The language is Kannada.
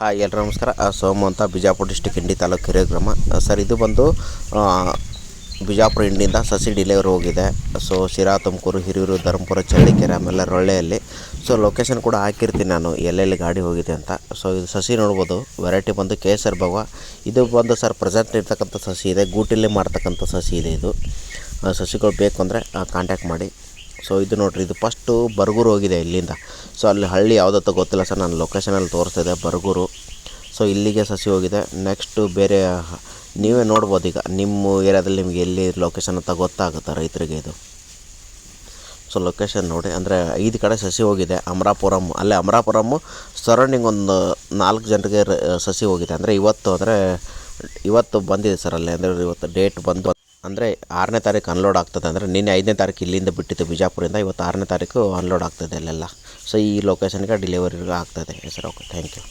ಹಾಯ್ ಎಲ್ಲರೂ ನಮಸ್ಕಾರ. ಸೋಮು ಅಂತ ಬಿಜಾಪುರ ಡಿಸ್ಟಿಕ್ ಇಂಡಿ ತಾಲೂಕು ಹಿರಿಯ ಗ್ರಾಮ. ಸರ್, ಇದು ಬಂದು ಬಿಜಾಪುರ ಇಂಡಿಯಿಂದ ಸಸಿ ಡಿಲಿವರಿ ಹೋಗಿದೆ. ಸೊ, ಶಿರಾ, ತುಮಕೂರು, ಹಿರಿಯೂರು, ಧರ್ಮಪುರ, ಚಳ್ಳಿಕೆರೆ, ಆಮೇಲೆ ರೊಳ್ಳೆಯಲ್ಲಿ. ಸೊ ಲೊಕೇಶನ್ ಕೂಡ ಹಾಕಿರ್ತೀನಿ ನಾನು, ಎಲ್ಲೆಲ್ಲಿ ಗಾಡಿ ಹೋಗಿದೆ ಅಂತ. ಸೊ, ಇದು ಸಸಿ ನೋಡ್ಬೋದು. ವೆರೈಟಿ ಬಂದು ಕೇಸರ್ ಭವ. ಇದು ಬಂದು ಸರ್ ಪ್ರೆಸೆಂಟ್ ಇರ್ತಕ್ಕಂಥ ಸಸಿ ಇದೆ. ಗೂಟಿಲ್ಲೇ ಮಾಡ್ತಕ್ಕಂಥ ಸಸಿ ಇದೆ ಇದು. ಸಸಿಗಳು ಬೇಕು ಅಂದರೆ ಕಾಂಟ್ಯಾಕ್ಟ್ ಮಾಡಿ. ಸೊ ಇದು ನೋಡಿರಿ, ಇದು ಫಸ್ಟು ಬರಗೂರು ಹೋಗಿದೆ ಇಲ್ಲಿಂದ. ಸೊ ಅಲ್ಲಿ ಹಳ್ಳಿ ಯಾವುದತ್ತ ಗೊತ್ತಿಲ್ಲ ಸರ್, ನಾನು ಲೊಕೇಶನಲ್ಲಿ ತೋರಿಸ್ತಿದೆ ಬರಗೂರು. ಸೊ ಇಲ್ಲಿಗೆ ಸಸಿ ಹೋಗಿದೆ. ನೆಕ್ಸ್ಟು ಬೇರೆ, ನೀವೇ ನೋಡ್ಬೋದು ಈಗ. ನಿಮ್ಮ ಏರಿಯಾದಲ್ಲಿ ನಿಮಗೆ ಎಲ್ಲಿ ಲೊಕೇಶನ್ ಅಂತ ಗೊತ್ತಾಗುತ್ತೆ ರೈತರಿಗೆ ಇದು. ಸೊ ಲೊಕೇಶನ್ ನೋಡಿ, ಅಂದರೆ ಐದು ಕಡೆ ಸಸಿ ಹೋಗಿದೆ ಅಮರಾಪುರಮ್ ಅಲ್ಲೇ ಅಮರಾಪುರಮ್ಮು ಸರೌಂಡಿಂಗ್ ಒಂದು ನಾಲ್ಕು ಜನರಿಗೆ ಸಸಿ ಹೋಗಿದೆ. ಅಂದರೆ ಇವತ್ತು, ಅಂದರೆ ಇವತ್ತು ಬಂದಿದೆ ಸರ್ ಅಲ್ಲಿ ಅಂದರೆ ಇವತ್ತು ಡೇಟ್ ಬಂದು ಅಂದರೆ ಆರನೇ ತಾರೀಕು ಅನ್ಲೋಡ್ ಆಗ್ತದೆ ಅಂದರೆ ನಿನ್ನೆ ಐದನೇ ತಾರೀಕು ಇಲ್ಲಿಂದ ಬಿಟ್ಟಿತ್ತು ಬಿಜಾಪುರಿಂದ, ಇವತ್ತು ಆರನೇ ತಾರೀಕು ಅನ್ಲೋಡ್ ಆಗ್ತದೆ ಅಲ್ಲೆಲ್ಲ. ಸೊ ಈ ಲೊಕೇಶನ್ಗೆ ಡೆಲಿವರಿ ಆಗ್ತದೆ. Sir okay thank you